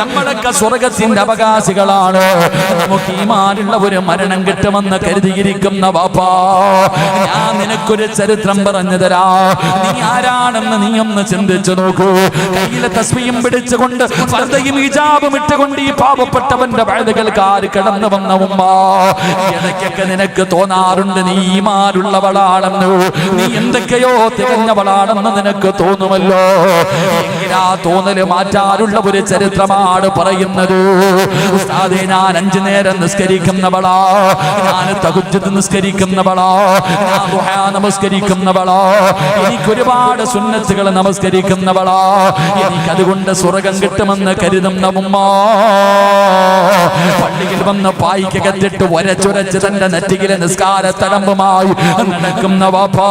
നമ്മളൊക്കെ സ്വർഗത്തിന്റെ അവകാശികളാണ്. നമുക്ക് ഒരു മരണം കിട്ടുമെന്ന് കരുതിയിരിക്കുന്ന വാപ്പാ ഞാൻ നിനക്കൊരു ചരിത്രം പറഞ്ഞു തരാ. നീ ആരാണെന്ന് നീ ഒന്ന് ചിന്തിച്ചു നോക്കൂ. കയ്യിലെ തസ്മിയും പിടിച്ചുകൊണ്ട് ഫർദയും ഹിജാബും ഇട്ടുകൊണ്ട് ഈ പാവപ്പെട്ടവന്റെ ആര് കടന്നു വന്ന ഉമ്മ? ഇടയ്ക്കൊക്കെ നിനക്ക് തോന്നാറുണ്ട് നീ ഈമാരുള്ളവളാണെന്ന് നീ എന്തൊക്കെയോ തികഞ്ഞവളാണെന്ന് നിനക്ക് തോന്നുമല്ലോ. എങ്കിലാ തോന്നൽ മാറ്റാനുള്ള ഒരു ചരിത്രമാണ് പറയുന്നത്. ഉസ്താദേ ഞാൻ അഞ്ചു നേരം നിസ്കരിക്കുന്നവളാ. ഞാൻ തകുജത്ത് നിസ്കരിക്കുന്നവളാ. ഞാൻ ദുഹാ നമസ്കരിക്കുന്നവളാ. എനിക്ക് ഒരുപാട് സുന്നത്തുകൾ നമസ്കരിക്കുന്നവളാ. എനിക്ക് അതുകൊണ്ട് സ്വർഗം കിട്ടുമെന്ന് കരുതുന്ന ഉമ്മ പള്ളിയിൽ വന്ന് പായിക്കകത്തിട്ട് ഒരച്ചുരച്ച് തന്റെ നെറ്റിയിലെ നിസ്കാര തടമ്പുമായി നടക്കുന്ന വാപ്പാ.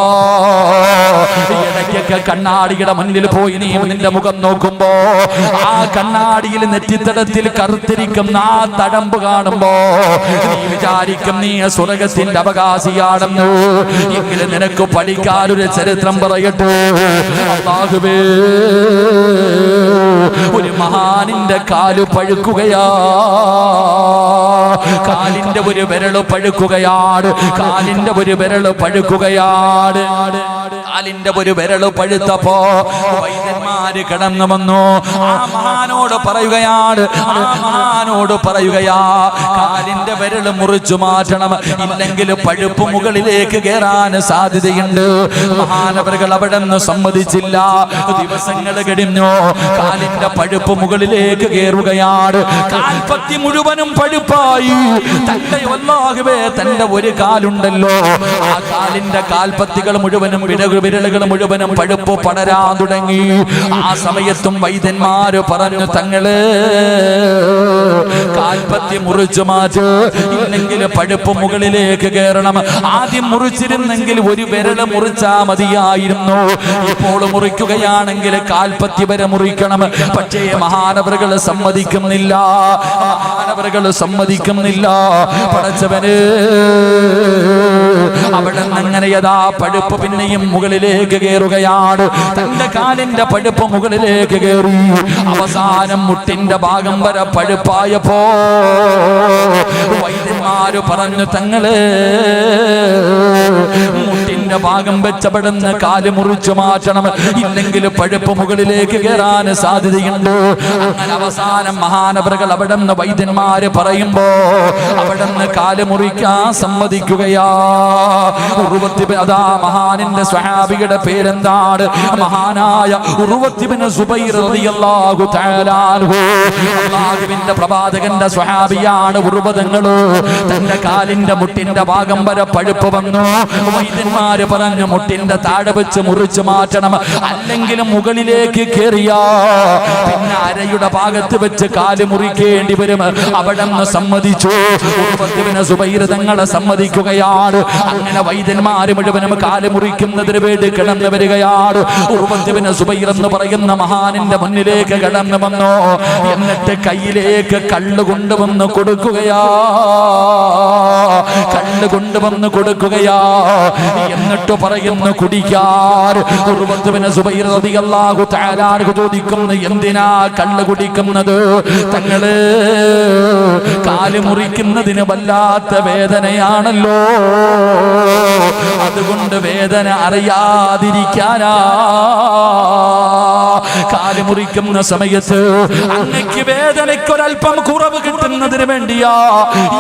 ഇടയ്ക്കൊക്കെ കണ്ണാടിയുടെ മുന്നിൽ പോയി നീ നിന്റെ മുഖം നോക്കുമ്പോ ആ കണ്ണാടിയിൽ നെറ്റിത്തടത്തിൽ കറുത്തിരിക്കുന്ന ആ തടമ്പ് കാണുമ്പോ നീ വിചാരിക്കും നീ സ്വർഗത്തിന്റെ അവകാശിയാണെന്ന്. എങ്കിലും നിനക്ക് പഠിക്കാനൊരു ചരിത്രം പറയട്ടെ. അള്ളാഹുവേ ഒരു മഹാനിന്റെ കാൽ പഴുക്കുകയാ. കാലിന്റെ ഒരു വിരൾ പഴുക്കുകയാണ്. കാലിന്റെ ഒരു വിരൾ പഴുക്കുകയാണ്. കാലിന്റെ ഒരു വിരൾ പഴുത്തപ്പോ വൈദ്യന്മാര് കടന്നു വന്നു. ആ മഹാനോട് പറയുകയാണ് ആ മഹാനോട് പറയുകയാ കാലിന്റെ വിരൾ മുറിച്ചു മാറ്റണം. ഇല്ലെങ്കിൽ പഴുപ്പ് മുകളിലേക്ക് കയറാൻ സാധ്യതയുണ്ട്. മഹാനവറുകൾ അവിടെ നിന്ന് സമ്മതിച്ചില്ല. ദിവസങ്ങൾ കഴിഞ്ഞു. കാലിന്റെ പഴുപ്പ് മുകളിലേക്ക് കയറുകയാണ് കാൽപ്പത്തി മുഴുവനും പഴുപ്പായി. തന്റെ ഒന്നാകുവേ തന്റെ ഒരു കാലുണ്ടല്ലോ. ആ കാലിന്റെ കാൽപ്പത്തികൾ മുഴുവനും വിരകൾ വിരലുകൾ മുഴുവനും പഴുപ്പ് പടരാൻ തുടങ്ങി. ആ സമയത്തും വൈദ്യന്മാര് പറഞ്ഞു തങ്ങൾ കാൽപ്പത്തി മുറിച്ചു മാറ്റ്. ഇല്ലെങ്കിൽ പഴുപ്പ് മുകളിലേക്ക് കയറണം ആദ്യം മുറിച്ചിരുന്നെങ്കിൽ ഒരു വിരൽ മുറിച്ചാ മതിയായിരുന്നു. ഇപ്പോൾ മുറിക്കുകയാണെങ്കിൽ കാൽപ്പത്തി വരെ മുറിക്കണം. പക്ഷേ മഹാനവറുകൾ സമ്മതിക്കുന്നില്ല. മഹാനവറുകൾ സമ്മതിക്കുന്നില്ല. പടച്ചവന് അവിടെ അങ്ങനെ യഥാ പഴുപ്പ് പിന്നെയും മുകളിലേക്ക് കയറുകയാണ് തന്റെ കാലിന്റെ പഴുപ്പ് മുകളിലേക്ക് കയറി അവസാനം മുട്ടിന്റെ ഭാഗം വരെ പഴുപ്പായപ്പോ വൈദ്യന്മാര് പറഞ്ഞു തങ്ങൾ മുട്ടിന്റെ ഭാഗം വെച്ചപ്പെടുന്ന കാൽ മുറിച്ചു മാറ്റണം. ഇല്ലെങ്കിൽ പഴുപ്പ് മുകളിലേക്ക് കയറാൻ സാധ്യതയുണ്ട്. അവസാനം മഹാനവറുകൾ അവിടെ നിന്ന് വൈദ്യന്മാര് പറയുമ്പോ അവിടെ നിന്ന് കാൽ മുറിക്കാൻ സമ്മതിക്കുകയാ. അതാ മഹാനിന്റെ സ്വഹാബിയുടെ പേരെന്താണ്? മഹാനായ ഉറുവത്തിബിന് തആല അൻഹു. പ്രവാചകന്റെ സ്വഹാബിയാണ് ഉറുവതങ്ങൾ തന്റെ കാലിന്റെ മുട്ടിന്റെ ഭാഗം വരെ പഴുപ്പ് വന്നു. വൈദ്യന്മാര് പറഞ്ഞു മുട്ടിന്റെ താഴെ വെച്ച് മുറിച്ചു മാറ്റണം. അല്ലെങ്കിൽ മുകളിലേക്ക് കയറിയാ പിന്നെ അരയുടെ ഭാഗത്ത് വെച്ച് കാൽ മുറിക്കേണ്ടി വരും. അവിടെ സമ്മതിച്ചു. സുബൈർ തങ്ങളെ സമ്മതിക്കുകയാണ്. അങ്ങനെ വൈദ്യന്മാര് മുഴുവനും കാൽ മുറിക്കുന്നതിന് വേണ്ടി കിടന്നു വരികയാണ്. ഉറുപത്തിവിന് സുബൈർ എന്ന് പറയുന്ന മഹാനിന്റെ മുന്നിലേക്ക് കിടന്നു വന്നു. എന്നിട്ട് കയ്യിലേക്ക് കള്ളു കൊണ്ടുവന്ന് കൊടുക്കുകയാ. കള്ള് കൊണ്ടുവന്ന് കൊടുക്കുകയാ. എന്നിട്ട് പറയുന്നു കുടിക്കാർ. സുബൈർ ചോദിക്കുന്നു എന്തിനാ കല്ല് കുടിക്കുന്നത്? തങ്ങൾ കാൽ മുറിക്കുന്നതിന് വല്ലാത്ത വേദനയാണല്ലോ. അതുകൊണ്ട് വേദന അറിയാതിരിക്കാനാ. കാൽ മുറിക്കുന്ന സമയത്ത് അങ്ങക്ക് വേദനയ്ക്കൊരൽപ്പം കുറവ് കിട്ടുന്നതിന് വേണ്ടിയാ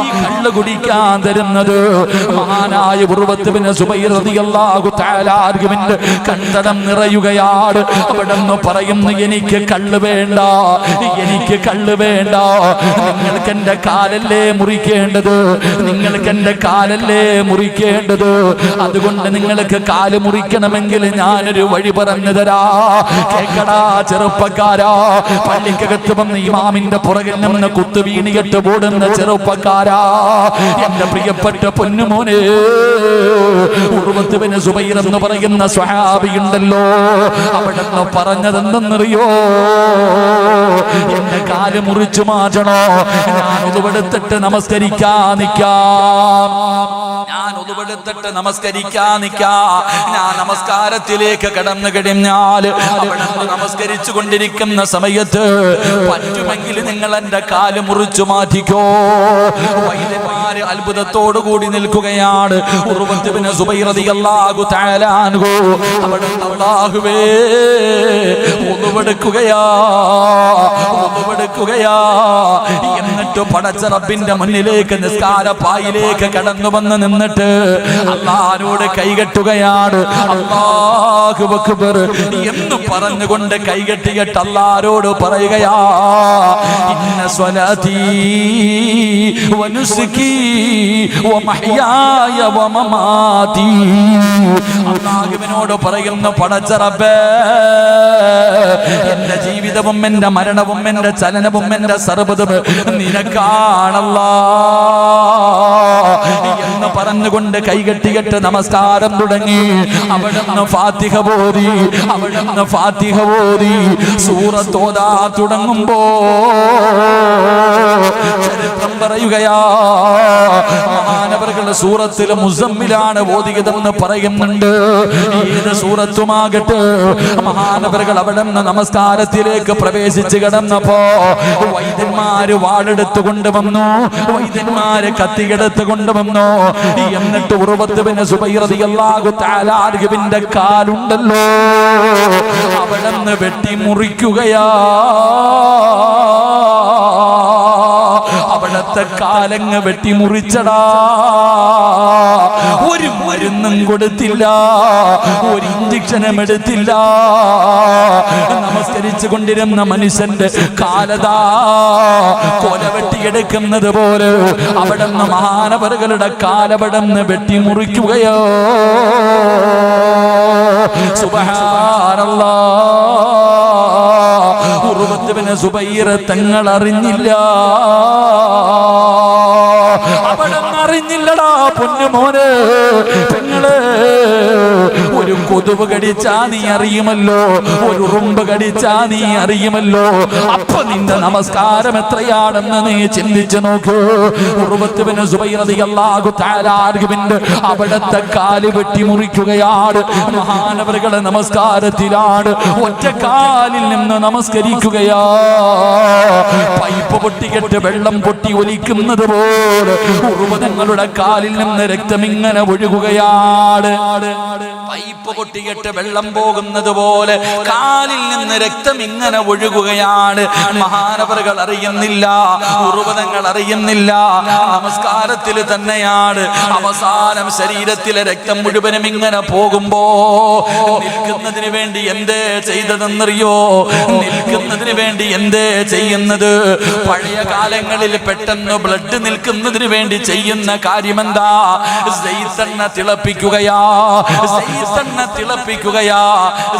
ഈ കള്ള് കുടിക്കാൻ തരുന്നത്. മഹാനായ ഉറുവത്തുവിന് പിന്നെ താലാർഗുവിന്റെ കണ്ടടം നിറയുകയാണ്. അവിടെ നിന്ന് പറയുന്നു എനിക്ക് കള്ള് വേണ്ട എനിക്ക് കള്ള് വേണ്ട. നിങ്ങൾക്ക് എന്റെ കാലല്ലേ മുറിക്കേണ്ടത്? നിങ്ങൾക്ക് എന്റെ കാലല്ലേ മുറിക്കേണ്ടത്? അതുകൊണ്ട് നിങ്ങൾക്ക് കാൽ മുറിക്കണമെങ്കിൽ ഞാനൊരു വഴി പറഞ്ഞു തരാ. കേക്കടാ ചെറുപ്പക്കാരാ. പള്ളിക്കകത്ത് വന്ന് ഇമാമിന്റെ പുറകിൽ നിന്ന് കുത്തു വീണിയിട്ട് ഓടുന്ന ചെറുപ്പക്കാരാ. എന്റെ പ്രിയപ്പെട്ട പൊന്നുമോനെ ഉറുമത്തുവിന് സുബൈർ എന്ന് പറയുന്ന സ്വഹാബി ഉണ്ടല്ലോ. അവിടെ നിന്ന് പറഞ്ഞതെന്തെന്നറിയോ? എന്റെ കാൽ മുറിച്ചു മാറ്റണോ? ഞാൻ ഒതുവെടുത്തിട്ട് നമസ്കരിക്കാൻ നിൽക്കാം ഞാൻ ഒതുവെടുത്തിട്ട് നമസ്കരിക്കാൻ നിക്കാ. ഞാൻ നമസ്കാരത്തിലേക്ക് കടന്നു കഴിഞ്ഞാൽ അവിടെ നമസ്കരിച്ചു കൊണ്ടിരിക്കുന്ന സമയത്ത് പറ്റുമെങ്കിൽ നിങ്ങൾ എന്റെ കാൽ മുറിച്ചു മാറ്റിക്കോ. വൈദ്യന്മാര് അത്ഭുതത്തോടു കൂടി നിൽക്കുകയാണ്. ഒന്നുവെടുക്കുകയാ എന്നിട്ട് പടച്ച റബ്ബിന്റെ മുന്നിലേക്ക് നിസ്കാര പായിലേക്ക് കടന്നു വന്ന് നിന്നിട്ട് അള്ളാരോട് കൈകെട്ടുകയാണ്. അക്ബർ. എന്ന് പറഞ്ഞുകൊണ്ട് കൈകെട്ടിയിട്ട് അള്ളാരോട് പറയുകയാ ഇന്ന അള്ളാഹുവിനോട് പറയുന്നു പടച്ച റബ്ബേ എന്റെ ജീവിതവും എന്റെ മരണവും എന്റെ ചലനവും എന്റെ സർവതും നിനക്കാണല്ലോ. എന്ന് പറഞ്ഞുകൊണ്ട് കൈകെട്ടികെട്ട് നമസ്കാരം തുടങ്ങി. അവിടുന്ന് ഫാത്തിഹ ഓതി അവിടുന്ന് ഫാത്തിഹ ഓതി. സൂറത്തോതാ തുടങ്ങുമ്പോ ചരിത്രം പറയുകയാ. മഹാനവറുകളുടെ സൂറത്തിലെ മുസമ്മിലാണ് ഓതിയതെന്ന് പറയുന്നുണ്ട്. ഏത് സൂറത്തുമാകട്ടെ മഹാനവറുകൾ അവിടെ നിന്ന് നമസ്കാരത്തിലേക്ക് പ്രവേശിച്ച് കിടന്നപ്പോ വൈദ്യന്മാര് വാളെടുത്ത് കൊണ്ടുവന്നു. വൈദ്യന്മാര് കത്തിയെടുത്ത് കൊണ്ടുവന്നു. എന്നിട്ട് ഉറവത്ത് പിന്നെ താലാർഗുവിന്റെ കാലുണ്ടല്ലോ അവിടെ നിന്ന് വെട്ടി മുറിക്കുകയാ അവിടത്തെ കാലങ്ങ് വെട്ടിമുറിച്ചടാ. ഒരു മരുന്നും കൊടുത്തില്ല ഒരു ഇഞ്ചക്ഷനും എടുത്തില്ല നമസ്കരിച്ചു കൊണ്ടിരുന്ന മനുഷ്യന്റെ കാലതാ കൊല വെട്ടിയെടുക്കുന്നത് പോലെ അവിടുന്ന് മഹാനവറുകളുടെ കാലവിടന്ന് വെട്ടി മുറിക്കുകയോ സുബഹാനല്ലാ. ഉറുവത്തുവിന് സുബൈർ തങ്ങൾ അറിഞ്ഞില്ല അവിടെ അറിഞ്ഞില്ലടാ പൊന്നുമോന്. പെങ്ങൾ ഒരു കൊതുവ് കടിച്ചാ നീ അറിയുമല്ലോ? ഒരു ഉറുമ്പ് കടിച്ചാ നീ അറിയുമല്ലോ? അപ്പൊ നിന്റെ നമസ്കാരം എത്രയാണെന്ന് നീ ചിന്തിച്ചു നോക്കൂ. അവിടത്തെ കാൽ വെട്ടി മുറിക്കുകയാണ് മഹാനവറുകളെ നമസ്കാരത്തിലാണ് ഒറ്റ കാലിൽ നിന്ന് നമസ്കരിക്കുകയാ. പൈപ്പ് പൊട്ടിക്കെട്ട് വെള്ളം പൊട്ടി ഒലിക്കുന്നത് പോലെ ഉറുപതങ്ങളുടെ കാലിൽ നിന്ന് രക്തം ഇങ്ങനെ ഒഴുകുകയാണ് പൈപ്പ് പൊട്ടിയിട്ട് വെള്ളം പോകുന്നത് പോലെ കാലിൽ നിന്ന് രക്തം ഇങ്ങനെ ഒഴുകുകയാണ്. മഹാനവറുകൾ അറിയുന്നില്ല ഉറുവതങ്ങൾ അറിയുന്നില്ല. നമസ്കാരത്തിൽ തന്നെയാണ്. അവസാനം ശരീരത്തിലെ രക്തം മുഴുവനും ഇങ്ങനെ പോകുമ്പോ നിൽക്കുന്നതിന് വേണ്ടി എന്തേ ചെയ്തതെന്നറിയോ? നിൽക്കുന്നതിന് വേണ്ടി എന്തേ ചെയ്യുന്നത്? പഴയ കാലങ്ങളിൽ പെട്ടെന്ന് ബ്ലഡ് നിൽക്കുന്നതിന് വേണ്ടി ചെയ്യുന്ന കാര്യമെന്താ? സെയ്ത്തെണ്ണ തിളപ്പിക്കുകയാ. സെയ്ത്തെണ്ണ തിളപ്പിക്കുകയാ.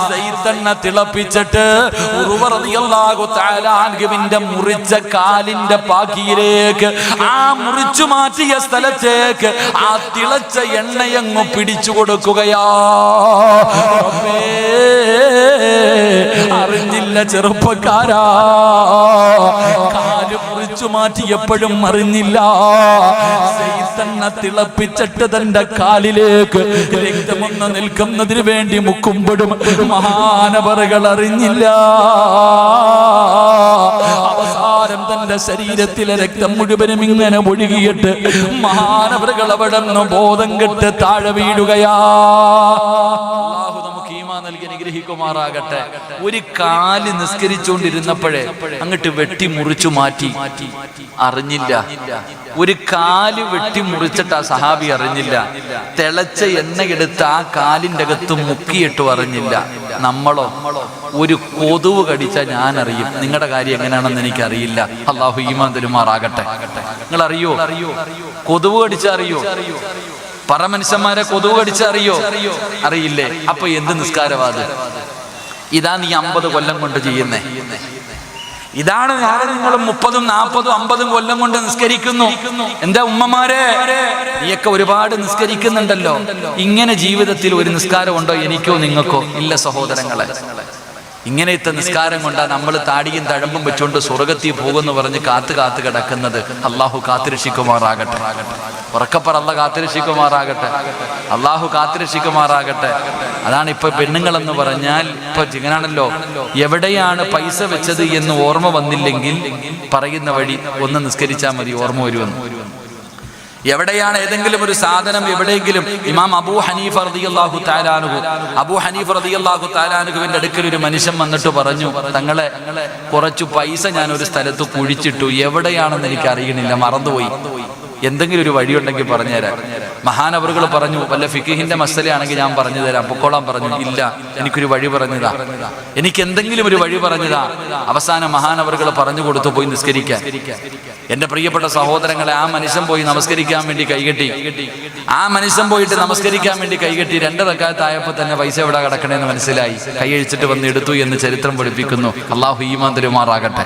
സെയ്ത്തെണ്ണ തിളപ്പിച്ചിട്ട് ഉറുവറിയാകു താലാൻഗുവിന്റെ മുറിച്ച കാലിന്റെ പാക്കിയിലേക്ക് ആ മുറിച്ചു മാറ്റിയ സ്ഥലത്തേക്ക് ആ തിളച്ച എണ്ണയങ്ങ് പിടിച്ചു കൊടുക്കുകയാ. അറിഞ്ഞില്ല ചെറുപ്പക്കാരാ. കാൽ മാറ്റിയപ്പോഴും അറിഞ്ഞില്ല. തിളപ്പിച്ചിട്ട് തന്റെ കാലിലേക്ക് രക്തമൊന്ന് നിൽക്കുന്നതിന് വേണ്ടി മുക്കുമ്പോഴും മഹാനവറുകൾ അറിഞ്ഞില്ല. അവസാനം തന്റെ ശരീരത്തിലെ രക്തം മുഴുവനും ഇങ്ങനെ ഒഴുകിയിട്ട് മഹാനവറുകൾ അവിടെ നിന്ന് ബോധം കെട്ട് താഴെ വീഴുകയാ. നൽകി ഒരു കാൽ നിസ്കരിച്ചുകൊണ്ടിരുന്നപ്പോഴേ അങ്ങട്ട് വെട്ടി മുറിച്ചു മാറ്റി. അറിഞ്ഞില്ല. ഒരു കാൽ വെട്ടി മുറിച്ചിട്ട് ആ സഹാബി അറിഞ്ഞില്ല. തിളച്ച എണ്ണയെടുത്ത് ആ കാലിന്റെ അകത്ത് മുക്കിയിട്ടു അറിഞ്ഞില്ല. നമ്മളോ? ഒരു കൊതുവ് കടിച്ച ഞാൻ അറിയും നിങ്ങളുടെ കാര്യം എങ്ങനെയാണെന്ന് എനിക്ക് അറിയില്ല അള്ളാഹു ഈമാൻ തെരുമാറാകട്ടെ. നിങ്ങൾ അറിയോ കൊതുവ് കടിച്ച അറിയോ? പറ മനുഷ്യന്മാരെ കൊതുവ് കടിച്ച അറിയോ? അറിയില്ലേ? അപ്പൊ എന്ത് നിസ്കാരവാദം? ഇതാ നീ അമ്പത് കൊല്ലം കൊണ്ട് ചെയ്യുന്നേ. ഇതാണ് ഞാൻ നിങ്ങൾ മുപ്പതും നാൽപ്പതും അമ്പതും കൊല്ലം കൊണ്ട് നിസ്കരിക്കുന്നു. എന്താ ഉമ്മമാരെ? നീയൊക്കെ ഒരുപാട് നിസ്കരിക്കുന്നുണ്ടല്ലോ. ഇങ്ങനെ ജീവിതത്തിൽ ഒരു നിസ്കാരം ഉണ്ടോ എനിക്കോ നിങ്ങൾക്കോ? ഇല്ല സഹോദരങ്ങളെ. ഇങ്ങനത്തെ നിസ്കാരം കൊണ്ടാ നമ്മൾ താടിയും തഴമ്പും വെച്ചുകൊണ്ട് സ്വർഗത്തിൽ പോകുമെന്ന് പറഞ്ഞ് കാത്തു കാത്തു കിടക്കുന്നത്. അള്ളാഹു കാത്തിരക്ഷിക്കുമാറാകട്ടെ. ഉറക്കപ്പറല്ല കാത്തിരക്ഷിക്കുമാറാകട്ടെ. അള്ളാഹു കാത്തിരക്ഷിക്കുമാറാകട്ടെ. അതാണ് ഇപ്പൊ പെണ്ണുങ്ങളെന്ന് പറഞ്ഞാൽ ഇപ്പൊ ഇങ്ങനാണല്ലോ. എവിടെയാണ് പൈസ വെച്ചത് എന്ന് ഓർമ്മ വന്നില്ലെങ്കിൽ പറയുന്ന വഴി ഒന്ന് നിസ്കരിച്ചാൽ മതി ഓർമ്മ വരുമെന്ന്. എവിടെയാണ് ഏതെങ്കിലും ഒരു സാധനം എവിടെയെങ്കിലും ഇമാം അബൂ ഹനീഫ് റളിയല്ലാഹു താലാനുഹു അബൂ ഹനീഫ് റളിയല്ലാഹു താലാനുഹുവിന്റെ അടുക്കൽ ഒരു മനുഷ്യൻ വന്നിട്ട് പറഞ്ഞു തങ്ങളെ കുറച്ചു പൈസ ഞാൻ ഒരു സ്ഥലത്ത് കുഴിച്ചിട്ടു എവിടെയാണെന്ന് എനിക്ക് അറിയണില്ല മറന്നുപോയി. എന്തെങ്കിലും ഒരു വഴിയുണ്ടെങ്കിൽ പറഞ്ഞുതരാം. മഹാനവറുകൾ പറഞ്ഞു വല്ല ഫിഖിഹിന്റെ മസലയാണെങ്കിൽ ഞാൻ പറഞ്ഞു തരാം പൊക്കോളാൻ പറഞ്ഞു ഇല്ല എനിക്കൊരു വഴി പറഞ്ഞതാ. എനിക്ക് എന്തെങ്കിലും ഒരു വഴി പറഞ്ഞതാ. അവസാനം മഹാനവറുകൾ പറഞ്ഞു കൊടുത്തു പോയി നിസ്കരിക്കാൻ. എന്റെ പ്രിയപ്പെട്ട സഹോദരങ്ങളെ ആ മനുഷ്യൻ പോയി നമസ്കരിക്കാൻ വേണ്ടി കൈകെട്ടി. ആ മനുഷ്യൻ പോയിട്ട് നമസ്കരിക്കാൻ വേണ്ടി കൈകെട്ടി. രണ്ട് റക്കാത്തായപ്പോ തന്നെ പൈസ എവിടെ കിടക്കണേന്ന് മനസ്സിലായി. കൈയഴിച്ചിട്ട് വന്ന് എടുത്തു എന്ന് ചരിത്രം പഠിപ്പിക്കുന്നു. അള്ളാഹു ഈമാൻ തരുമാറാകട്ടെ.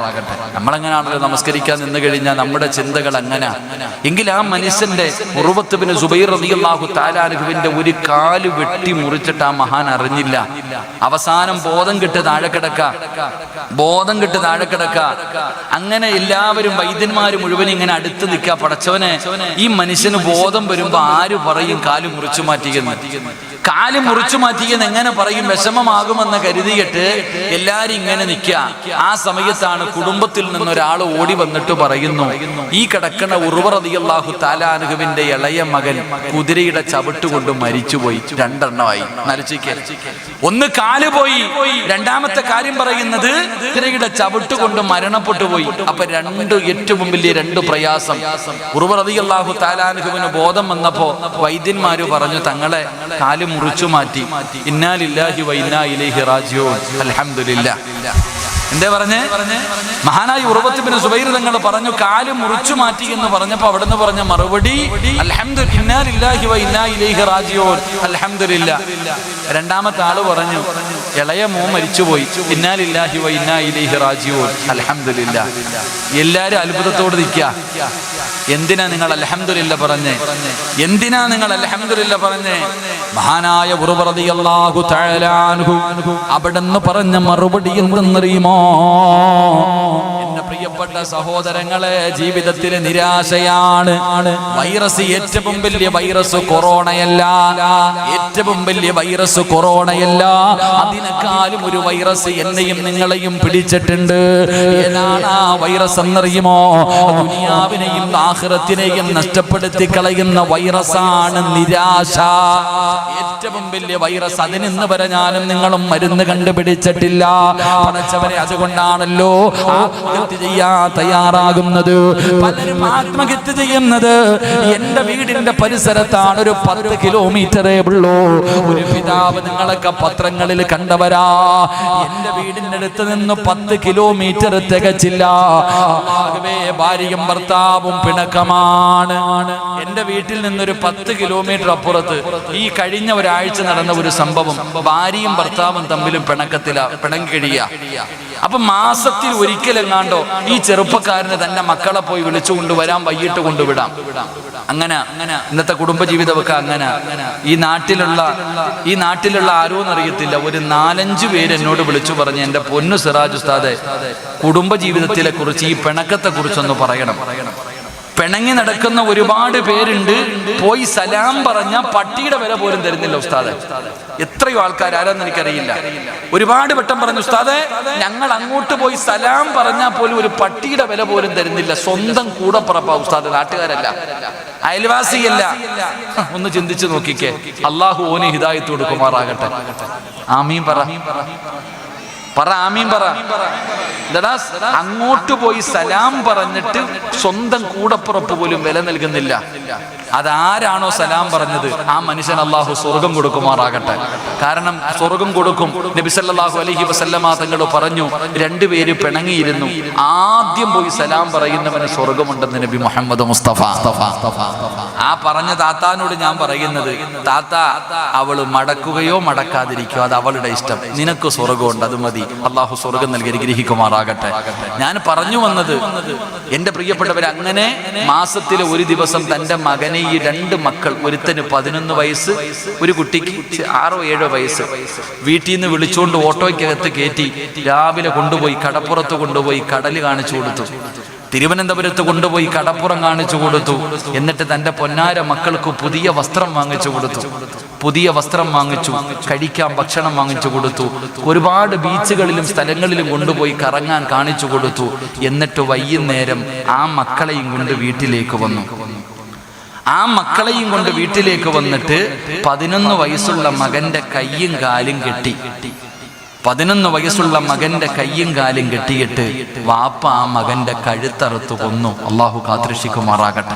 നമ്മളെങ്ങനെയാണല്ലോ നമസ്കരിക്കാൻ നിന്ന് കഴിഞ്ഞാൽ നമ്മുടെ ചിന്തകൾ അങ്ങനെ. എങ്കിൽ ആ മനുഷ്യന്റെ ഉറുവത്തുബിന് സുബൈർ റബിയല്ലാഹു താലാനുഹുവിന്റെ ഒരു കാൽ വെട്ടി മുറിച്ചിട്ട് ആ മഹാൻ അറിഞ്ഞില്ല. അവസാനം ബോധം കെട്ട് താഴെ കിടക്ക. ബോധം കെട്ട് താഴെ കിടക്ക. അങ്ങനെ എല്ലാവരും വൈദ്യന്മാർ മുഴുവൻ ഇങ്ങനെ അടുത്ത് നിൽക്കുക പടച്ചവനെ ഈ മനുഷ്യന് ബോധം വരുമ്പോ ആര് പറയും കാൽ മുറിച്ചു മാറ്റിയെന്ന്? കാൽ മുറിച്ചു മാറ്റിയെന്ന് എങ്ങനെ പറയും? വിഷമമാകുമെന്ന് കരുതിയിട്ട് എല്ലാരും ഇങ്ങനെ നിൽക്കുക. ആ സമയത്താണ് കുടുംബത്തിൽ നിന്ന് ഒരാൾ ഓടി വന്നിട്ട് പറയുന്നു ഈ കിടക്കണ ഉറുവറതിയല്ലാഹു താലാനുഹുവിന്റെ ഇളയ മകൻ കുതിരയുടെ ചവിട്ടുകൊണ്ട് മരിച്ചുപോയി. രണ്ടെണ്ണമായി. നരച്ചിക്ക് ഒന്ന് കാൽ പോയി. രണ്ടാമത്തെ കാര്യം പറയുന്നത് കുതിരയുടെ ചവിട്ടുകൊണ്ട് മരണപ്പെട്ടു പോയി. അപ്പൊ രണ്ട് ഏറ്റവും വലിയ രണ്ട് പ്രയാസം. ഉറുവറതിയല്ലാഹു താലാനുഹുവിന് ബോധം വന്നപ്പോ വൈദ്യന്മാര് പറഞ്ഞു തങ്ങളെ കാൽ മുറിച്ചു മാറ്റി ഇന്നാലില്ലാഹി വൈന്നാ ഇലൈഹി റാജിഊൻ. അൽഹംദുലില്ലാ എന്തേ പറഞ്ഞേ? മഹാനായി ഉറവത്തിബിന് സുബൈർ തങ്ങൾ പറഞ്ഞു കാൽ മുറിച്ചു മാറ്റി എന്ന് പറഞ്ഞപ്പോ അവിടെ നിന്ന് പറഞ്ഞ മറുപടി അൽഹംദു ഇന്നാലില്ലാഹി വ ഇന്നാ ഇലൈഹി റാജിഊൻ. അൽഹംദുലില്ലാ രണ്ടാമത്തെ ആൾ പറഞ്ഞു ഇളയ മോ മരിച്ചുപോയി. ഇന്നാലില്ലാഹി വ ഇലൈഹി റാജിഊൻ. അൽഹംദുലില്ലാ. എല്ലാരും അത്ഭുതത്തോട് നിൽക്കുക. എന്തിനാ നിങ്ങൾ അൽഹംദുലില്ല പറഞ്ഞേ? എന്തിനാ നിങ്ങൾ അൽഹംദുലില്ല പറഞ്ഞേ? മഹാനായ ഉറുപറതിയല്ലാഹു തആല അൻഹു പറഞ്ഞ മറുപടി എന്തെന്നറിയുമോ? പ്രിയപ്പെട്ട സഹോദരങ്ങളെ ജീവിതത്തിന് നിരാശയാണ്. വൈറസ് ഏറ്റവും വലിയ വൈറസ് കൊറോണയല്ല. ഏറ്റവും വലിയ വൈറസ് കൊറോണയല്ല. അതിനേക്കാളും ഒരു വൈറസ് എന്നെയും നിങ്ങളെയും പിടിച്ചിട്ടുണ്ട്. ഏതാണ് ആ വൈറസ് എന്നറിയുമോ? ദുനിയാവിനെയും ആഹ്റത്തിനെയും നഷ്ടപ്പെടുത്തി കളയുന്ന വൈറസാണ് നിരാശ. ഏറ്റവും വലിയ വൈറസ് അതിനിന്ന് വരെ ഞാനും നിങ്ങളും മരുന്ന് കണ്ടുപിടിച്ചിട്ടില്ല. പടച്ചവനെ അതുകൊണ്ടാണല്ലോ ആത്മഹത്യ ചെയ്യാൻ തയ്യാറാകുന്നത്. പലരും ആത്മഹത്യ ചെയ്യുന്നത്. എന്റെ വീടിന്റെ പരിസരത്താണ് ഒരു പത്ത് കിലോമീറ്ററേ ഉള്ളൂ. ഒരു പിതാവ് നിങ്ങളൊക്കെ പത്രങ്ങളിൽ കണ്ടവരാ. എന്റെ വീടിന്റെ അടുത്ത് നിന്ന് പത്ത് കിലോമീറ്റർ തികച്ചില്ല. ഭാര്യയും ഭർത്താവും പിണക്കമാണ്. എന്റെ വീട്ടിൽ നിന്നൊരു പത്ത് കിലോമീറ്റർ അപ്പുറത്ത് ഈ കഴിഞ്ഞ ഒരാഴ്ച നടന്ന ഒരു സംഭവം. ഭാര്യയും ഭർത്താവും തമ്മിലും പിണക്കത്തില പിണങ്ങിഴിയ. അപ്പൊ മാസത്തിൽ ഒരിക്കലെങ്ങാണ്ടോ ഈ ചെറുപ്പക്കാരന് തന്റെ മക്കളെ പോയി വിളിച്ചു കൊണ്ടുവരാൻ വൈകിട്ട് കൊണ്ടുവിടാം അങ്ങനെ? ഇന്നത്തെ കുടുംബജീവിതമൊക്കെ അങ്ങനെ? ഈ നാട്ടിലുള്ള ഈ നാട്ടിലുള്ള ആരോന്നറിയത്തില്ല. ഒരു നാലഞ്ച് പേര് എന്നോട് വിളിച്ചു പറഞ്ഞ് എന്റെ പൊന്നു സിറാജ് ഉസ്താദെ കുടുംബജീവിതത്തിലെ കുറിച്ച് ഈ പിണക്കത്തെ കുറിച്ചൊന്ന് പറയണം. പിണങ്ങി നടക്കുന്ന ഒരുപാട് പേരുണ്ട്. പോയി സലാം പറഞ്ഞ പട്ടിയുടെ വില പോലും തരുന്നില്ല ഉസ്താദ്. എത്രയോ ആൾക്കാർ ആരാന്ന് എനിക്കറിയില്ല. ഒരുപാട് വട്ടം പറഞ്ഞു ഉസ്താദെ ഞങ്ങൾ അങ്ങോട്ട് പോയി സലാം പറഞ്ഞാൽ പോലും ഒരു പട്ടിയുടെ വില പോലും തരുന്നില്ല. സ്വന്തം കൂടപ്പുറപ്പാ ഉസ്താദ് നാട്ടുകാരല്ല. അയൽവാസിയല്ല. ഒന്ന് ചിന്തിച്ചു നോക്കിക്കേ. അള്ളാഹു ഓനെ ഹിദായത്ത് കൊടുക്കുമാറാകട്ടെ. ആമീൻ പറ. പറ ആമീൻ പറ. അങ്ങോട്ട് പോയി സലാം പറഞ്ഞിട്ട് സ്വന്തം കൂടപ്പുറപ്പ് പോലും വില നൽകുന്നില്ല. അതാരാണോ സലാം പറഞ്ഞത്? ആ മനുഷ്യൻ അള്ളാഹു സ്വർഗം കൊടുക്കുമാറാകട്ടെ. കാരണം സ്വർഗം കൊടുക്കും. നബിസല്ലാഹു അലഹി വസല്ലമ തങ്ങൾ പറഞ്ഞു രണ്ടുപേര് പിണങ്ങിയിരുന്നു. ആദ്യം പോയി സലാം പറയുന്നവന് സ്വർഗമുണ്ടെന്ന് നബി മുഹമ്മദ് മുസ്തഫ. ആ പറഞ്ഞ താത്താനോട് ഞാൻ പറയുന്നത് താത്ത അവൾ മടക്കുകയോ മടക്കാതിരിക്കോ അത് അവളുടെ ഇഷ്ടം. നിനക്ക് സ്വർഗമുണ്ട് അത് മതി. മതി. അള്ളാഹു സ്വർഗം നൽകി അനുഗ്രഹിക്കുമാറാകട്ടെ. ഞാൻ പറഞ്ഞു വന്നത് എന്റെ പ്രിയപ്പെട്ടവർ അങ്ങനെ മാസത്തിലെ ഒരു ദിവസം തന്റെ മകനെ ഈ രണ്ട് മക്കൾ ഒരുത്തന് പതിനൊന്ന് വയസ്സ് ഒരു കുട്ടിക്ക് ആറോ ഏഴോ വയസ്സ്. വീട്ടിൽ നിന്ന് വിളിച്ചുകൊണ്ട് ഓട്ടോയ്ക്കകത്ത് കയറ്റി രാവിലെ കൊണ്ടുപോയി കടപ്പുറത്ത് കൊണ്ടുപോയി കടൽ കാണിച്ചു കൊടുത്തു. തിരുവനന്തപുരത്ത് കൊണ്ടുപോയി കടപ്പുറം കാണിച്ചു കൊടുത്തു. എന്നിട്ട് തന്റെ പൊന്നാര മക്കൾക്ക് പുതിയ വസ്ത്രം വാങ്ങിച്ചു കൊടുത്തു. പുതിയ വസ്ത്രം വാങ്ങിച്ചു കഴിക്കാൻ ഭക്ഷണം വാങ്ങിച്ചു കൊടുത്തു. ഒരുപാട് ബീച്ചുകളിലും സ്ഥലങ്ങളിലും കൊണ്ടുപോയി കറങ്ങാൻ കാണിച്ചു കൊടുത്തു. എന്നിട്ട് വൈകുന്നേരം ആ മക്കളെയും കൊണ്ട് വീട്ടിലേക്ക് വന്നു. ആ മക്കളെയും കൊണ്ട് വീട്ടിലേക്ക് വന്നിട്ട് പതിനൊന്ന് വയസ്സുള്ള മകന്റെ കയ്യും കാലും കെട്ടി. പതിനൊന്ന് വയസ്സുള്ള മകന്റെ കയ്യും കാലും കെട്ടിയിട്ട് വാപ്പ ആ മകന്റെ കഴുത്തറുത്ത് കൊന്നു. അള്ളാഹു കാത്തിരക്ഷിക്കുമാറാകട്ടെ.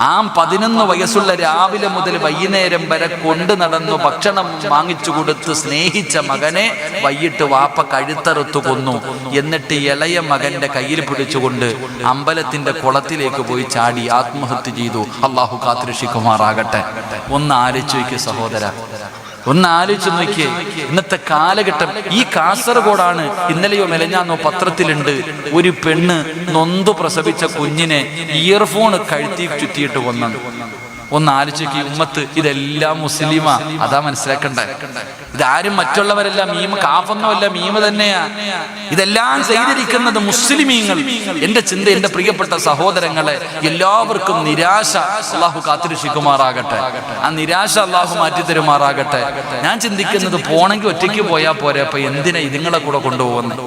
ആ പതിനൊന്ന് വയസ്സുള്ള രാവിലെ മുതൽ വൈകുന്നേരം വരെ കൊണ്ടു നടന്നു ഭക്ഷണം വാങ്ങിച്ചു കൊടുത്ത് സ്നേഹിച്ച മകനെ വൈകിട്ട് വാപ്പ കഴുത്തറുത്ത് കൊന്നു. എന്നിട്ട് ഇളയ മകന്റെ കയ്യിൽ പിടിച്ചുകൊണ്ട് അമ്പലത്തിന്റെ കുളത്തിലേക്ക് പോയി ചാടി ആത്മഹത്യ ചെയ്തു. അള്ളാഹു കാത്തിരക്ഷിക്കുമാറാകട്ടെ. ഒന്ന് ആലോചിക്ക് സഹോദര. ഒന്ന് ആലോചിച്ച് നോക്കിയേ. ഇന്നത്തെ കാലഘട്ടം ഈ കാസർഗോഡാണ് ഇന്നലെയോ മെലഞ്ഞാന്നോ പത്രത്തിലുണ്ട്. ഒരു പെണ്ണ് നൊന്തു പ്രസവിച്ച കുഞ്ഞിനെ ഇയർഫോൺ കഴുത്തി ചുറ്റിയിട്ട് കൊന്നത്. ഒന്ന് ആലോചിക്ക് ഉമ്മത്ത് ഇതെല്ലാം മുസ്ലിമാ. അതാ മനസ്സിലാക്കണ്ടേ? ഇതാരും മറ്റുള്ളവരല്ല മീമ കാഫൊന്നുമല്ല മീമ തന്നെയാ. ഇതെല്ലാം ചെയ്തിരിക്കുന്നത് മുസ്ലിമീങ്ങൾ. എന്റെ ചിന്ത എന്റെ പ്രിയപ്പെട്ട സഹോദരങ്ങളെ എല്ലാവർക്കും നിരാശ അള്ളാഹു കാത്തിരക്ഷിക്കുമാറാകട്ടെ. ആ നിരാശ അള്ളാഹു മാറ്റി തരുമാറാകട്ടെ ഞാൻ ചിന്തിക്കുന്നത് പോണെങ്കിൽ ഒറ്റയ്ക്ക് പോയാൽ പോരെ അപ്പൊ എന്തിനാ ഇതുങ്ങളെ കൂടെ കൊണ്ടുപോകുന്നത്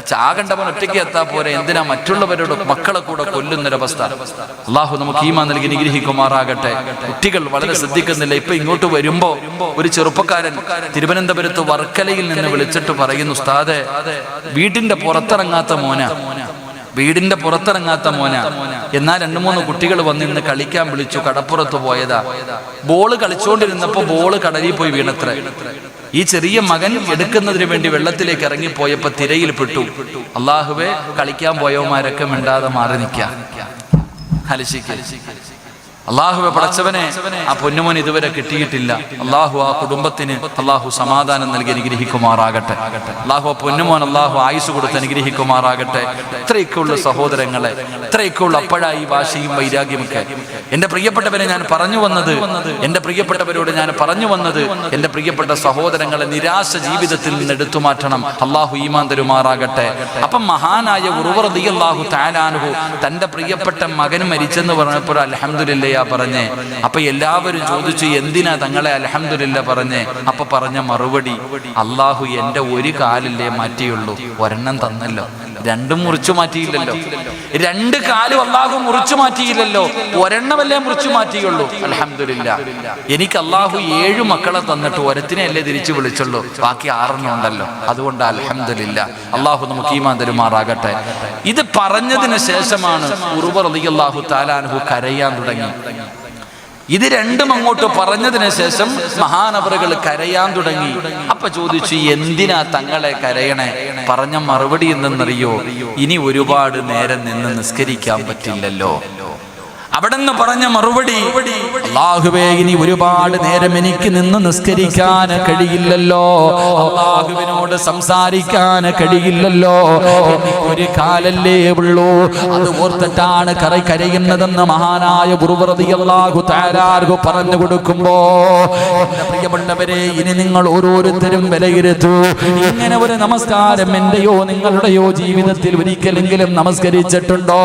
ചാകണ്ടവൻ ഒറ്റയ്ക്ക് എത്താ പോരെ? എന്തിനാ മറ്റുള്ളവരോട് മക്കളെ കൂടെ കൊല്ലുന്നൊരവസ്ഥ? അള്ളാഹു നമുക്ക് ഈമാ നൽകി നിഗ്രഹിക്കുമാറാകട്ടെ. കുട്ടികൾ വളരെ ശ്രദ്ധിക്കുന്നില്ല. ഇപ്പൊ ഇങ്ങോട്ട് വരുമ്പോ ഒരു ചെറുപ്പക്കാരൻ തിരുവനന്തപുരത്ത് വർക്കലയിൽ നിന്ന് വിളിച്ചിട്ട് പറയുന്നു ഉസ്താദെ വീട്ടിന്റെ പുറത്തിറങ്ങാത്ത മോന. വീടിന്റെ പുറത്തിറങ്ങാത്ത മോന. എന്നാ രണ്ടു മൂന്ന് കുട്ടികൾ വന്നിരുന്ന് കളിക്കാൻ വിളിച്ചു കടപ്പുറത്ത് പോയതാ. ബോൾ കളിച്ചുകൊണ്ടിരുന്നപ്പോ ബോൾ കടലിൽ പോയി വീണത്ര. ഈ ചെറിയ മകൻ എടുക്കുന്നതിന് വേണ്ടി വെള്ളത്തിലേക്ക് ഇറങ്ങിപ്പോയപ്പോ തിരയിൽ പെട്ടു. അള്ളാഹുവെ കളിക്കാൻ പോയവന്മാരൊക്കെ മിണ്ടാതെ മാറി നിൽക്കാം. ഹലിശിക്ക്. അള്ളാഹുവെ പടച്ചവനെ ആ പൊന്നുമോൻ ഇതുവരെ കിട്ടിയിട്ടില്ല. അള്ളാഹു ആ കുടുംബത്തിന് അള്ളാഹു സമാധാനം നൽകി അനുഗ്രഹിക്കുമാറാകട്ടെ. അള്ളാഹു ആ പൊന്നുമോൻ അള്ളാഹു ആയുസ് കൊടുത്ത് അനുഗ്രഹിക്കുമാറാകട്ടെ. ഇത്രയൊക്കെയുള്ള സഹോദരങ്ങളെ ഇത്രയൊക്കെയുള്ള അപ്പോഴായി വാശിയും വൈരാഗ്യമൊക്കെ. എന്റെ പ്രിയപ്പെട്ടവരെ ഞാൻ പറഞ്ഞു വന്നത് എന്റെ പ്രിയപ്പെട്ടവരോട് ഞാൻ പറഞ്ഞു വന്നത് എന്റെ പ്രിയപ്പെട്ട സഹോദരങ്ങളെ നിരാശ ജീവിതത്തിൽ നിന്ന് എടുത്തു മാറ്റണം അള്ളാഹു ഈമാൻ തരുമാറാകട്ടെ. അപ്പം മഹാനായ ഉറുവർ അള്ളാഹു തന്റെ പ്രിയപ്പെട്ട മകൻ മരിച്ചെന്ന് പറഞ്ഞപ്പോൾ അലഹമുല്ലയാ പറഞ്ഞേ. അപ്പൊ എല്ലാവരും ചോദിച്ചു എന്തിനാ തങ്ങളെ അലഹമുല്ല പറഞ്ഞേ? അപ്പൊ പറഞ്ഞ മറുപടി അള്ളാഹു എന്റെ ഒരു കാലില്ലേ മാറ്റിയുള്ളൂ ഒരെണ്ണം തന്നല്ലോ. രണ്ടും മുറിച്ചു മാറ്റിയില്ലല്ലോ. രണ്ട് കാലും അള്ളാഹു മുറിച്ചു മാറ്റിയില്ലല്ലോ. ഒരെണ്ണമല്ലേ മുറിച്ചു മാറ്റിയുള്ളൂ. അലഹമില്ല എനിക്ക് അള്ളാഹു ഏഴു മക്കളെ തന്നിട്ട് ഒരത്തിനെ അല്ലേ തിരിച്ചു വിളിച്ചുള്ളൂ. ബാക്കി ആറെണ്ണം ഉണ്ടല്ലോ. അതുകൊണ്ട് അലഹമില്ല അള്ളാഹു നമുക്ക് ഈ മാന്തരുമാറാകട്ടെ ഇത് പറഞ്ഞതിന് ശേഷമാണ് ഉറുബർ അലി അള്ളാഹു താലാൻഹു കരയാൻ തുടങ്ങി. ഇത് രണ്ടും അങ്ങോട്ട് പറഞ്ഞതിന് ശേഷം മഹാനവറുകൾ കരയാൻ തുടങ്ങി. അപ്പൊ ചോദിച്ചു എന്തിനാ തങ്ങളെ കരയണേ? പറഞ്ഞ മറുപടി എന്തെന്നറിയോ? ഇനി ഒരുപാട് നേരം നിന്ന് നിസ്കരിക്കാൻ പറ്റില്ലല്ലോ. അവിടെ നിന്ന് പറഞ്ഞ മറുപടി അള്ളാഹുവേ ഇനി ഒരുപാട് നേരം എനിക്ക് നിന്ന് നിസ്കരിക്കാൻ കഴിയില്ലല്ലോ. അള്ളാഹുവിനോട് സംസാരിക്കാൻ കഴിയില്ലല്ലോ. ഒരു കാലല്ലേ ഉള്ളൂ. അത് ഓർത്തിട്ടാണ് കറി കരയുന്നതെന്ന് മഹാനായ ഗുരുവ്രതി അള്ളാഹു താരാർഹു പറഞ്ഞു കൊടുക്കുമ്പോ പ്രിയപ്പെട്ടവരെ ഇനി നിങ്ങൾ ഓരോരുത്തരും വിലയിരുത്തൂ. ഇങ്ങനെ ഒരു നമസ്കാരം എന്റെയോ നിങ്ങളുടെയോ ജീവിതത്തിൽ ഒരിക്കലെങ്കിലും നമസ്കരിച്ചിട്ടുണ്ടോ?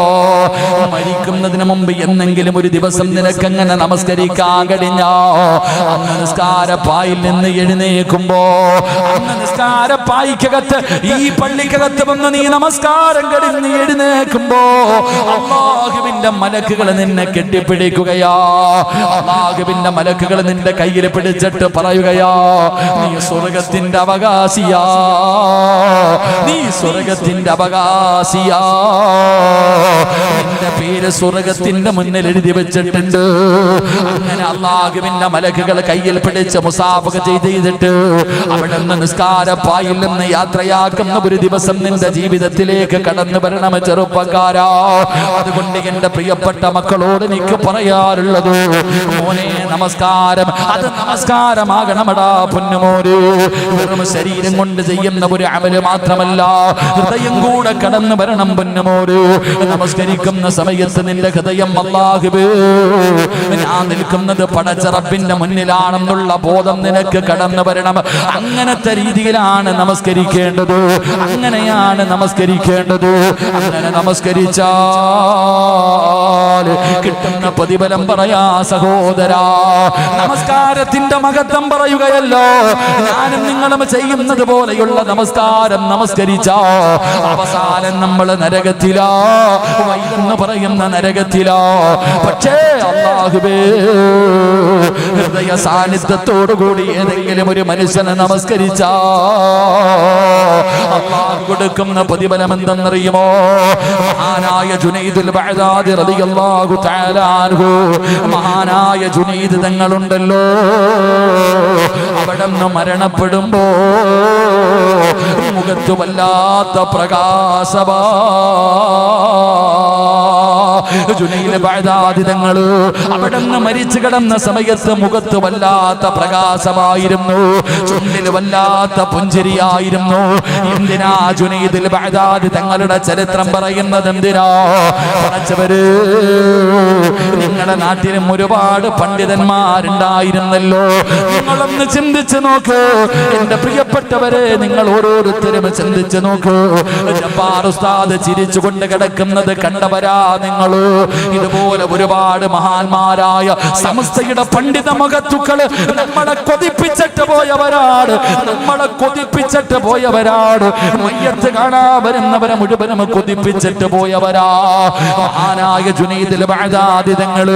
മരിക്കുന്നതിന് മുമ്പ് എന്നെങ്കിലും ഒരു ദിവസം നിനക്കങ്ങനെ നമസ്കരിക്കാൻ കഴിഞ്ഞോ നിസ്കാരപ്പായിൽ നിന്ന് എഴുന്നേക്കുമ്പോ അന്ന് നിസ്കാരപ്പായിക്കകത്ത് ഈ പള്ളിക്കകത്ത് വന്ന് നീ നമസ്കാരം കഴിഞ്ഞ് എഴുന്നേക്കുമ്പോ അള്ളാഹുവിന്റെ മലക്കുകൾ നിന്നെ കെട്ടിപ്പിടിക്കുകയാ. അള്ളാഹുവിന്റെ മലക്കുകൾ നിന്റെ കയ്യിൽ പിടിച്ചിട്ട് പറയുകയാ നീ സ്വർഗത്തിന്റെ അവകാശിയാ. നീ സ്വർഗത്തിന്റെ അവകാശിയാ. നിന്റെ പേര് സ്വർഗത്തിന്റെ മുന്നിൽ എഴുതി വെച്ചിട്ടുണ്ട്. അങ്ങനെ അള്ളാഹുവിന്റെ മലക്കുകൾ കയ്യിൽ പിടിച്ച് മുസാഫക ചെയ്ത് ചെയ്തിട്ട് അവിടെ നിന്ന് നിസ്കാരപ്പായിൽ നിന്ന് യാത്രയാക്കുന്ന ഒരു ദിവസം നിന്റെ ജീവിതത്തിലേക്ക് കടന്നു വരണം ചെറുപ്പക്കാരാ. അതുകൊണ്ട് എന്റെ പ്രിയപ്പെട്ട മക്കളോട് എനിക്ക് പറയാറുള്ളത് മോനെ നമസ്കാരം. അത് നമസ്കാരമാകണമടാ പൊന്നുമോര് വെറും ശരീരം കൊണ്ട് ചെയ്യുന്ന ഒരു അമൽ മാത്രമല്ല ഹൃദയം കൂടെ കടന്നു വരണം പൊന്നുമോര് നമസ്കരിക്കുന്ന സമയത്ത് നിന്റെ ഹൃദയം ഞാൻ നിൽക്കുന്നത് പടച്ചറപ്പിന്റെ മുന്നിലാണെന്നുള്ള ബോധം നിനക്ക് കടന്നു വരണം. അങ്ങനത്തെ രീതിയിലാണ് നമസ്കരിക്കേണ്ടത്. അങ്ങനെയാണ് നമസ്കരിക്കേണ്ടത്. അങ്ങനെ നമസ്കരിച്ചാൽ കിട്ടുന്ന പ്രതിഫലം പറയാ സഹോദരാ നമസ്കാരത്തിന്റെ മഹത്വം പറയുകയല്ലോ. ഞാനും നിങ്ങളും ചെയ്യുന്നത് പോലെയുള്ള നമസ്കാരം നമസ്കരിച്ച അവസാനം നമ്മൾ നരകത്തിലാ വൈകുന്നു പറയുന്ന നരകത്തിലാ. പക്ഷേ അള്ളാഹുബേ ഹൃദയ സാന്നിധ്യത്തോടു കൂടി ഏതെങ്കിലും ഒരു മനുഷ്യനെ നമസ്കരിച്ച കൊടുക്കുന്ന പ്രതിഫലം എന്തെന്നറിയുമോ മഹാനായ ജുനൈദുൽ തആല മഹാനായ ജുനൈദ് തങ്ങളുണ്ടല്ലോ. അവിടെ നിന്ന് മരണപ്പെടുമ്പോ മുഖത്ത് വല്ലാത്ത പ്രകാശമാ തങ്ങൾ അവിടെ നിന്ന് മരിച്ചു കിടന്ന സമയത്ത് മുഖത്ത് വല്ലാത്ത പ്രകാശമായിരുന്നു. ചുണ്ടിൽ വല്ലാത്ത പുഞ്ചിരിയായിരുന്നു. എന്തിനാ ജുനൈദിൽ ബഅദാദി തങ്ങളുടെ ചരിത്രം പറയുന്നത് എന്തിനാ? നിങ്ങളുടെ നാട്ടിലും ഒരുപാട് പണ്ഡിതന്മാരുണ്ടായിരുന്നല്ലോ. നിങ്ങളൊന്ന് ചിന്തിച്ചു നോക്ക്. എന്റെ പ്രിയപ്പെട്ടവരെ നിങ്ങൾ ഓരോരുത്തരും ചിന്തിച്ചു നോക്കൂ. ജപ്പാർ ഉസ്താദ് ചിരിച്ചുകൊണ്ട് കിടക്കുന്നത് കണ്ടവരാ നിങ്ങൾ. ഇതുപോലെ ഒരുപാട് മഹാന്മാരായ സമസ്തയുടെ പണ്ഡിത മഹത്തുക്കൾ നമ്മളെ കൊതിപ്പിച്ചിട്ട് പോയവരാണ്. നമ്മളെ കൊതിപ്പിച്ചിട്ട് പോയവരാണ്. മയ്യത്ത് കാണാ വരുന്നവരെ മുഴുവനും കൊതിപ്പിച്ചിട്ട് പോയവരാ. മഹാനായ ജുനൈദിൽ ബാധാതിതങ്ങൾ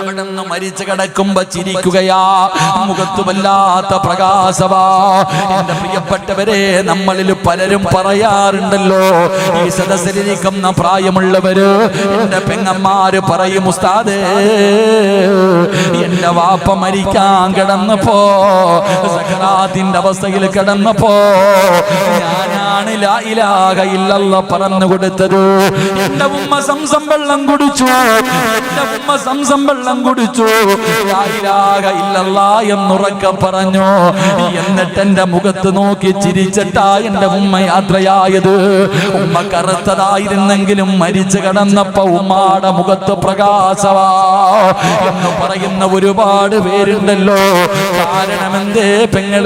അവിടെ നിന്ന് മരിച്ചു കിടക്കുമ്പോ ചിരിക്കുകയാ. മുഖത്തു വല്ലാത്ത പ്രകാശവാ. എന്റെ പ്രിയപ്പെട്ടവരെ നമ്മളിൽ പലരും പറയാറുണ്ടല്ലോ ഈ സദസ്സിലിരിക്കുന്ന പ്രായമുള്ളവര് എന്റെ പെങ്ങന്മാര് പറയും ഉസ്താദേ എന്റെ വാപ്പ മരിക്കാൻ കിടന്നപ്പോ സക്കറാത്തിന്റെ അവസ്ഥയിൽ കിടന്നപ്പോ ഞാനാണ് ഇല്ലല്ല പറഞ്ഞു കൊടുത്തത്. എന്റെ ഉമ്മ സംസം വെള്ളം കുടിച്ചു. എന്റെ ഉമ്മ സംസം വെള്ളം കുടിച്ചു. എന്നുറക്കെ പറഞ്ഞു. എന്നിട്ട് എന്റെ മുഖത്ത് നോക്കി ചിരിച്ചിട്ടാ എന്റെ ഉമ്മ യാത്രയായത്. ഉമ്മ കറുത്തതായിരുന്നെങ്കിലും മരിച്ചു കിടന്നപ്പോ ഉമ്മാടെ മുഖത്ത് പ്രകാശവാ എന്ന് പറയുന്ന ഒരുപാട് പേരുണ്ടല്ലോ. കാരണമെന്തേ പെങ്ങൾ?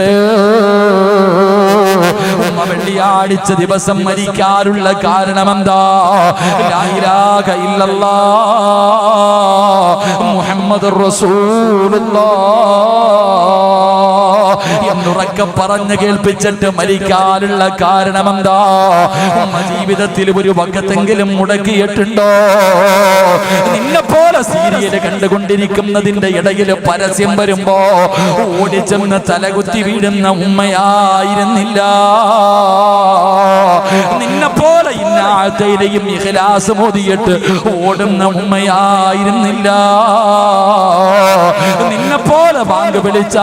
ഉമ്മ വെള്ളിയാഴ്ച ദിവസം മരിക്കാനുള്ള കാരണം എന്താ മുഹമ്മദ് റസൂലുള്ള. എന്നുറക്കെ പറഞ്ഞു കേൾപ്പിച്ചിട്ട് മരിക്കാനുള്ള കാരണമെന്താ? ഉമ്മ ജീവിതത്തിൽ ഒരു വകത്തെങ്കിലും മുടക്കിയിട്ടുണ്ടോ? നിന്നെ പോലെ സീരിയൽ കണ്ടുകൊണ്ടിരിക്കുന്നതിന്റെ ഇടയിൽ പരസ്യം വരുമ്പോ ഓടിച്ചെന്ന് തലകുത്തി വീഴുന്ന ഉമ്മയായിരുന്നില്ല. നിന്നെ പോലെ ഇന്നാഴത്തേലെയും ഇഹലാസ് മോദിയിട്ട് ഓടുന്ന ഉമ്മയായിരുന്നില്ല. നിന്നെ പോലെ ബാങ്ക് വിളിച്ച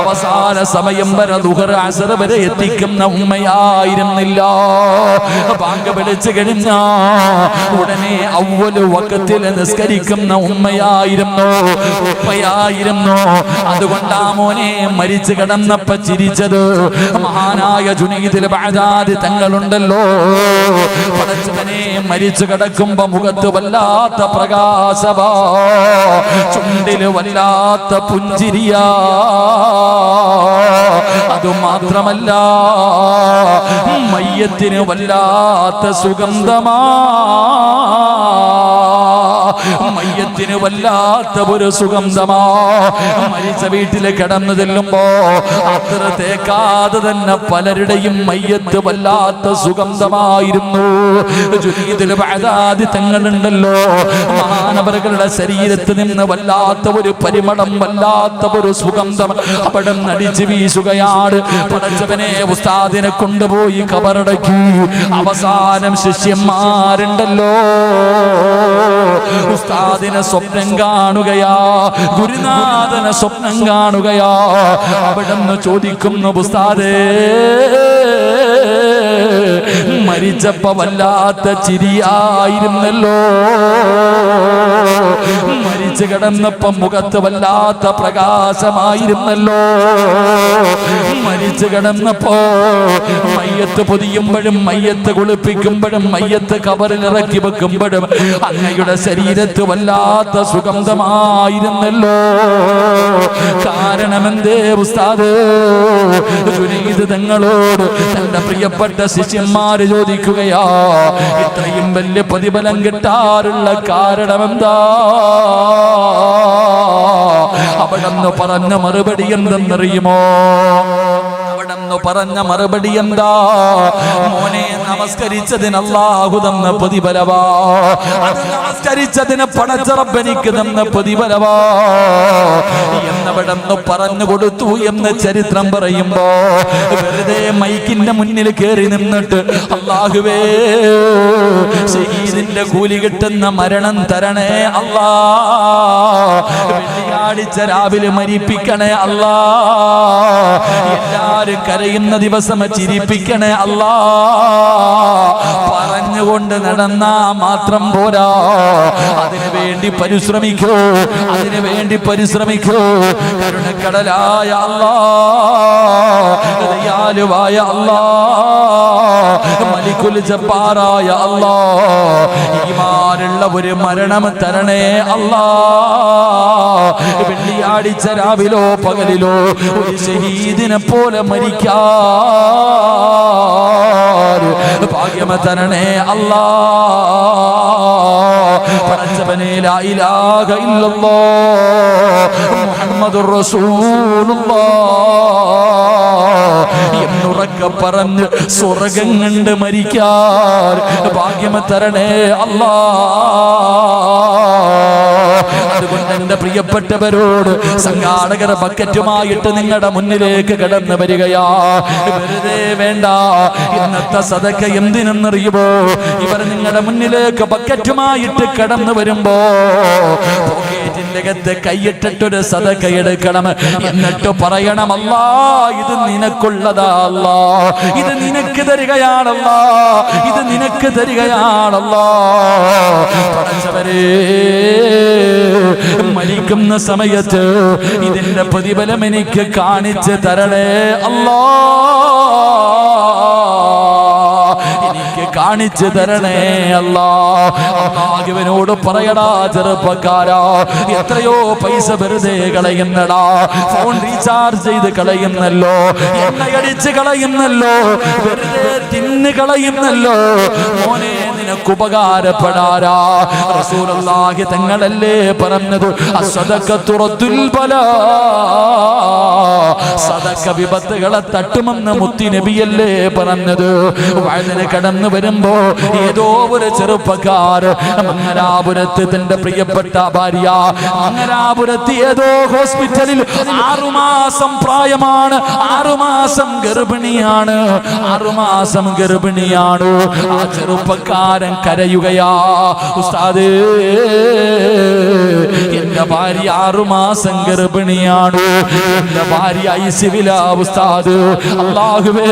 അവസാന സമയം വരെ ദുഹർ അസർ വരെ എത്തിക്കുന്ന ഉമ്മയായിരുന്നില്ല. ബാങ്ക് വിളിച്ചു കഴിഞ്ഞ ഉടനെ അവൽ വക്കത്തിൽ നിസ്കരിക്കുന്ന ഉമ്മയായിരുന്നു ഉപ്പയായിരുന്നു. അതുകൊണ്ടാ മോനെ മരിച്ചു കിടന്നപ്പ ചിരിച്ചത്. മഹാനായ ജുനീദിൽ ബാജാതി തങ്ങളുണ്ടല്ലോ. പടച്ചവനെ മരിച്ചു കിടക്കുമ്പോ മുഖത്ത് വല്ലാത്ത പ്രകാശവാ ചുണ്ടിൽ വല്ലാത്ത പുഞ്ചിരിയാ. അതുമാത്രമല്ല മയ്യത്തിന് വല്ലാത്ത സുഗന്ധമാ. മയ്യത്തിന് വല്ലാത്ത ഒരു സുഗന്ധമാ. മരിച്ച വീട്ടിൽ കിടന്നു ചെല്ലുമ്പോ അത്ര തേക്കാതെ തന്നെ പലരുടെയും മയ്യത്ത് വല്ലാത്ത സുഗന്ധമായിരുന്നു. ബഅദാദി തങ്ങളുണ്ടല്ലോ മാനവരുടെ ശരീരത്ത് നിന്ന് വല്ലാത്ത ഒരു പരിമളം വല്ലാത്ത ഒരു സുഗന്ധം അവിടെ നടിച്ചു വീശുകയാണ്. പടച്ചവനെ ഉസ്താദിനെ കൊണ്ടുപോയി കബറടക്കി. അവസാനം ശിഷ്യന്മാരുണ്ടല്ലോ. ഉസ്താദിനെ സ്വപ്നം കാണുകയാ ഗുരുനാഥനെ സ്വപ്നം കാണുകയാ. അവിടെ നിന്ന് ചോദിക്കുന്നു ഉസ്താദേ മരിച്ചപ്പോ വല്ലാത്ത ചിരിയായിരുന്നല്ലോ. മരിച്ചു കിടന്നപ്പം മുഖത്ത് വല്ലാത്ത പ്രകാശമായിരുന്നല്ലോ. മരിച്ചു കിടന്നപ്പോ മയ്യത്ത് പൊതിയുമ്പോഴും മയ്യത്ത് കുളിപ്പിക്കുമ്പോഴും മയ്യത്ത് കവറിൽ ഇറക്കി വെക്കുമ്പോഴും അങ്ങയുടെ ശരീരത്ത് വല്ലാത്ത സുഗന്ധമായിരുന്നല്ലോ. കാരണമെന്തേ ഉസ്താദ്? തങ്ങളോട് തന്റെ പ്രിയപ്പെട്ട ശിഷ്യന്മാര് ചോദിക്കുകയാ ഇത്രയും വലിയ പ്രതിഫലം കിട്ടാറുള്ള കാരണമെന്താ? അവിടെ പറഞ്ഞ മറുപടി എന്തെന്നറിയുമോ? അവിടെന്ന് പറഞ്ഞ മറുപടി എന്താ? മോനെ നമസ്കരിച്ചതിന് അല്ലാഹു തന്ന പ്രതിഫലവാ. നമസ്കരിച്ചതിന് പടച്ചറബനിക്ക് തന്ന പ്രതിഫലവാ. എന്നവിടെന്ന് പറഞ്ഞു കൊടുത്തു എന്ന് ചരിത്രം പറയുമ്പോ വെറുതെ മൈക്കിന്റെ മുന്നിൽ കയറി നിന്നിട്ട് അള്ളാഹുവേ ഷഹീദിന്റെ കൂലി കിട്ടുന്ന മരണം തരണേ അല്ലാ. വെള്ളിയാഴ്ച രാവിലെ മരിപ്പിക്കണേ അല്ലാ. എല്ലാരും കരയുന്ന ദിവസം ചിരിപ്പിക്കണേ അല്ലാ. പറഞ്ഞുകൊണ്ട് നടന്നാ മാത്രം പോരാ. അതിനു വേണ്ടി പരിശ്രമിക്കൂ അതിനു വേണ്ടി പരിശ്രമിക്കൂ. കരുണക്കടലായ അല്ലാ. അല്ലാ. മലിക്കുൽ ജബ്ബാറായ അല്ലാ. ഈമാനുള്ള ഒരു മരണം തരണേ അല്ലാ. വെള്ളിയാഴ്ച രാവിലോ പകലിലോ ഒരു ഷഹീദിനെ പോലെ മരിക്കാ ഭാഗ്യമ തരണേ അല്ലാ. പടച്ചവനെ ലാ ഇലാഹ ഇല്ലല്ലാഹ് മുഹമ്മദുർ റസൂലുള്ളാ എന്നുറക്കെ പറഞ്ഞ് സ്വർഗം കണ്ട് മരിക്കാൻ ഭാഗ്യമ തരണേ അല്ലാ അതുകൊണ്ട് എന്റെ പ്രിയപ്പെട്ടവരോട് സംഘാടകർ ബക്കറ്റുമായിട്ട് നിങ്ങളുടെ മുന്നിലേക്ക് കടന്നു വരികയാ. വെറുതെ വേണ്ട. ഇന്നത്തെ സതക്ക എന്തിനെന്നറിയുമോ? ഇവർ നിങ്ങളുടെ മുന്നിലേക്ക് ബക്കറ്റുമായിട്ട് കടന്നു വരുമ്പോ അകത്ത് കൈയിട്ടിട്ടൊരു സദക്ക എടുക്കണം. എന്നിട്ട് പറയണമല്ല ഇത് നിനക്കുള്ളതാ അല്ല. ഇത് നിനക്ക് തരികയാണല്ല ഇത് നിനക്ക് തരികയാണല്ല മരിക്കുന്ന സമയത്ത് ഇതിന്റെ പ്രതിഫലം എനിക്ക് കാണിച്ച് തരണേ അല്ലാ. കാണിച്ചു തരണേ അല്ലാ. അള്ളാഹുവിനോട് പറയടാ ചെറുപ്പക്കാരാ. എത്രയോ പൈസ വെറുതെ കളയുന്നടാ. ഫോൺ റീചാർജ് ചെയ്ത് കളയുന്നല്ലോ. എണ്ണയടിച്ച് കളയുന്നല്ലോ. വെറുതെ തിന്ന് കളയുന്നല്ലോ. മോനെ നിനക്ക് ഉപകാരപ്പെടാരാ റസൂലുള്ളാഹി തങ്ങളല്ലേ പറഞ്ഞത്? അസദക്കത്തുറത്തുൽ ബല. സദക്ക വിപത്തുകളെ തട്ടുമെന്ന് മുത്തി നബിയല്ലേ പറഞ്ഞത്? വഴുതിന് കടന്നു വരുമ്പോ ഏതോ ഒരു ചെറുപ്പക്കാർ മംഗലാപുരത്ത് തന്റെ പ്രിയപ്പെട്ട ഭാര്യ മംഗലാപുരത്ത് ഏതോ ഹോസ്പിറ്റലിൽ ആറുമാസം പ്രായമാണ് ആറുമാസം ഗർഭിണിയാണ് ആറുമാസം ഗർഭിണിയാണ്. ആ ചെറുപ്പക്കാരൻ കരയുകയാ ഉസ്താദ് എന്റെ ഭാര്യ ആറുമാസം ഗർഭിണിയാണ് എന്റെ ഭാര്യ ഐസിവില ഉസ്താദ്. അള്ളാഹുവേ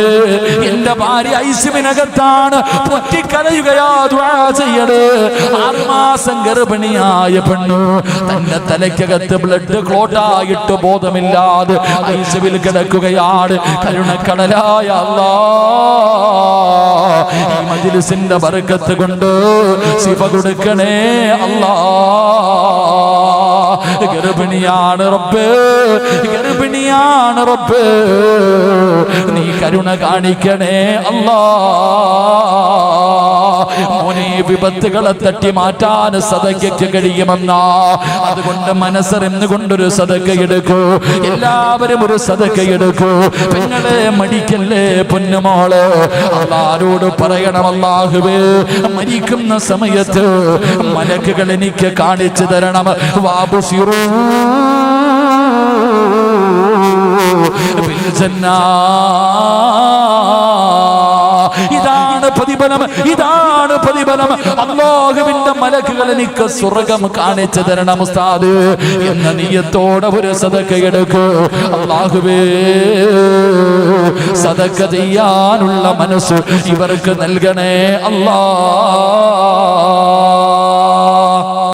എന്റെ ഭാര്യ ഐസിവിനകത്താണ് പൊട്ടിക്കരയുകയാ ദുആ ചെയ്യണേ. ആറുമാസം ഗർഭിണിയായ പെണ്ണു തന്റെ തലയ്ക്കകത്ത് ബ്ലഡ് ക്ലോട്ടായിട്ട് ബോധമില്ലാതെ ഐസവിൽ കിടക്കുകയാണ്. കരുണക്കടലായ അല്ലാ ഈ മജിലിസിന്റെ ബർക്കത്ത് കൊണ്ട് ശിവ കൊടുക്കണേ അല്ലാ ഗർഭിണിയാണ് റബ്ബ് ഗർഭിണിയാണ് റബ്ബ്. നീ കരുണ കാണിക്കണേ അല്ലാ മോനെ വിപത്തുകളെ തട്ടി മാറ്റാൻ സദയ്ക്ക് കഴിയുമെന്ന. അതുകൊണ്ട് മനസ്സറിഞ്ഞുകൊണ്ടൊരു സദക്ക എടുക്കൂ. എല്ലാവരും ഒരു സദക്ക എടുക്കൂ. പെങ്ങളെ മടിക്കല്ലേ പൊന്നുമോൾ? ആരോട് പറയണം അല്ലാഹുവേ മരിക്കുന്ന സമയത്ത് മലക്കുകൾ എനിക്ക് കാണിച്ചു തരണം. വാബു വാബുസിറൂ ഇതാണ് പ്രതിഫലം. ഇതാണ് പ്രതിഫലം അള്ളാഹുവിന്റെ മലക്കുകൾ എനിക്ക് സ്വർഗം കാണിച്ചു തരണം ഉസ്താദ്. എന്ന നീയത്തോടെ ഒരു സതക്ക എടുക്കൂ. അള്ളാഹുവേ സതക്ക ചെയ്യാനുള്ള മനസ്സ് ഇവർക്ക് നൽകണേ അല്ലാ.